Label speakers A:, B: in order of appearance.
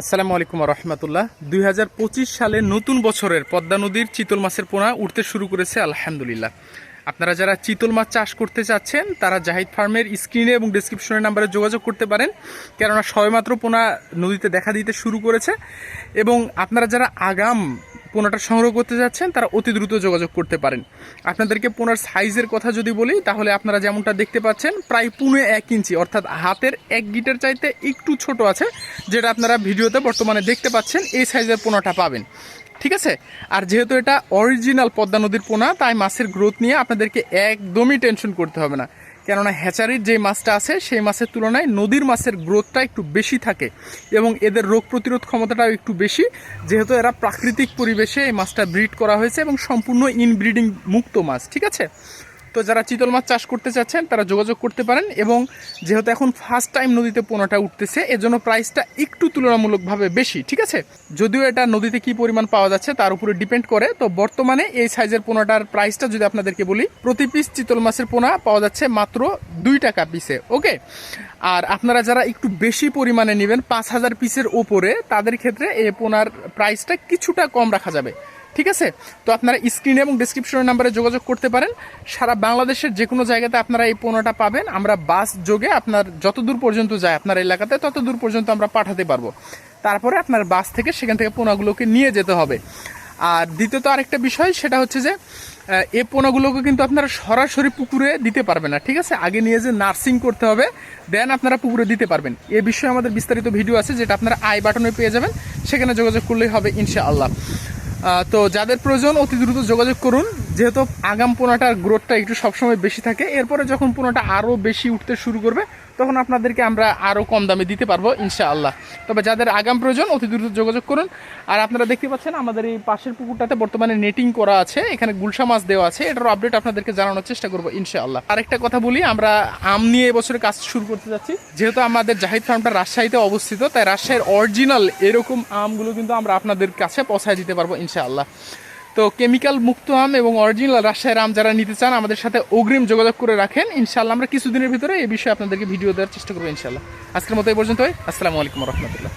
A: আসসালামু আলাইকুম রহমতুল্লাহ। দুই হাজার পঁচিশ সালে নতুন বছরের পদ্মা নদীর চিতল মাছের পোনা উঠতে শুরু করেছে, আলহামদুলিল্লাহ। আপনারা যারা চিতল মাছ চাষ করতে চাচ্ছেন, তারা জাহিদ ফার্মের স্ক্রিনে এবং ডিসক্রিপশনের নাম্বারে যোগাযোগ করতে পারেন। কেননা, সবেমাত্র পোনা নদীতে দেখা দিতে শুরু করেছে। এবং আপনারা যারা আগাম পোনাটা সংগ্রহ করতে যাচ্ছেন, তারা অতি দ্রুত যোগাযোগ করতে পারেন। আপনাদেরকে পোনার সাইজের কথা যদি বলি, তাহলে আপনারা যেমনটা দেখতে পাচ্ছেন, প্রায় পুনে এক ইঞ্চি, অর্থাৎ হাতের এক গিটার চাইতে একটু ছোট আছে, যেটা আপনারা ভিডিওতে বর্তমানে দেখতে পাচ্ছেন, এই সাইজের পোনাটা পাবেন। ঠিক আছে? আর যেহেতু এটা অরিজিনাল পদ্মা নদীর পোনা, তাই মাছের গ্রোথ নিয়ে আপনাদেরকে একদমই টেনশন করতে হবে না। কেননা হ্যাচারির যে মাছটা আছে, সেই মাছের তুলনায় নদীর মাছের গ্রোথটা একটু বেশি থাকে এবং এদের রোগ প্রতিরোধ ক্ষমতাটাও একটু বেশি। যেহেতু এরা প্রাকৃতিক পরিবেশে এই মাছটা ব্রিড করা হয়েছে এবং সম্পূর্ণ ইনব্রিডিং মুক্ত মাছ, ঠিক আছে? তো যারা চিতল মাছ চাষ করতে চাচ্ছেন, তারা যোগাযোগ করতে পারেন এবং যেহেতু এখন ফার্স্ট টাইম নদীতে পোনাটা উঠতেছে, এজন্য প্রাইসটা একটু তুলনামূলকভাবে বেশি, ঠিক আছে? যদিও এটা নদীতে কি পরিমাণ পাওয়া যাচ্ছে তার উপরে ডিপেন্ড করে, তো বর্তমানে এই সাইজের পোনাটার প্রাইসটা যদি আপনাদেরকে বলি, প্রতি পিস চিতল মাছের পোনা পাওয়া যাচ্ছে মাত্র দুই টাকা পিসে ওকে আর আপনারা যারা একটু বেশি পরিমাণে নেবেন, পাঁচ হাজার পিসের ওপরে, তাদের ক্ষেত্রে এই পোনার প্রাইসটা কিছুটা কম রাখা যাবে। ঠিক আছে? তো আপনারা স্ক্রিনে এবং ডিসক্রিপশনের নাম্বারে যোগাযোগ করতে পারেন। সারা বাংলাদেশের যে কোনো জায়গাতে আপনারা এই পণ্যটা পাবেন। আমরা বাস যোগে আপনার যত দূর পর্যন্ত যায় আপনার এলাকাতে তত দূর পর্যন্ত আমরা পাঠাতে পারব। তারপরে আপনার বাস থেকে সেখান থেকে পোনাগুলোকে নিয়ে যেতে হবে। আর দ্বিতীয়ত আরেকটা বিষয়, সেটা হচ্ছে যে এ পোনাগুলোকে কিন্তু আপনারা সরাসরি পুকুরে দিতে পারবেন না, ঠিক আছে? আগে নিয়ে যে নার্সিং করতে হবে দেন আপনারা পুকুরে দিতে পারবেন। এ বিষয়ে আমাদের বিস্তারিত ভিডিও আছে, যেটা আপনারা আই বাটনে পেয়ে যাবেন। সেখানে যোগাযোগ করলেই হবে, ইনশাআল্লাহ। তো যাদের প্রয়োজন অতি দ্রুত যোগাযোগ করুন। যেহেতু আগাম পোনাটার গ্রোথটা একটু সবসময় বেশি থাকে, এরপরে যখন পোনাটা আরও বেশি উঠতে শুরু করবে তখন আপনাদেরকে আমরা আরও কম দামে দিতে পারব, ইনশাআল্লাহ। তবে যাদের আগাম প্রয়োজন, অতি দ্রুত যোগাযোগ করুন। আর আপনারা দেখতে পাচ্ছেন, আমাদের এই পাশের পুকুরটাতে বর্তমানে নেটিং করা আছে। এখানে গুলশা মাছ দেওয়া আছে। এটার আপডেট আপনাদেরকে জানানোর চেষ্টা করব, ইনশাআল্লাহ। আরেকটা কথা বলি, আমরা আম নিয়ে এবছরে কাজ শুরু করতে যাচ্ছি। যেহেতু আমাদের জাহিদ ফার্মটা রাজশাহীতে অবস্থিত, তাই রাজশাহীর অরিজিনাল এরকম আমগুলো কিন্তু আমরা আপনাদের কাছে পৌঁছায় দিতে পারব, ইনশাআল্লাহ। তো কেমিক্যাল মুক্ত আম এবং অরিজিনাল রাজশাহীর আম যারা নিতে চান, আমাদের সাথে অগ্রিম যোগাযোগ করে রাখেন। ইনশাল্লাহ আমরা কিছুদিনের ভিতরে এই বিষয়ে আপনাদেরকে ভিডিও দেওয়ার চেষ্টা করব ইনশাল্লাহ আজকের মতো এই পর্যন্তই। আসসালামু আলাইকুম রহমতুল্লাহ।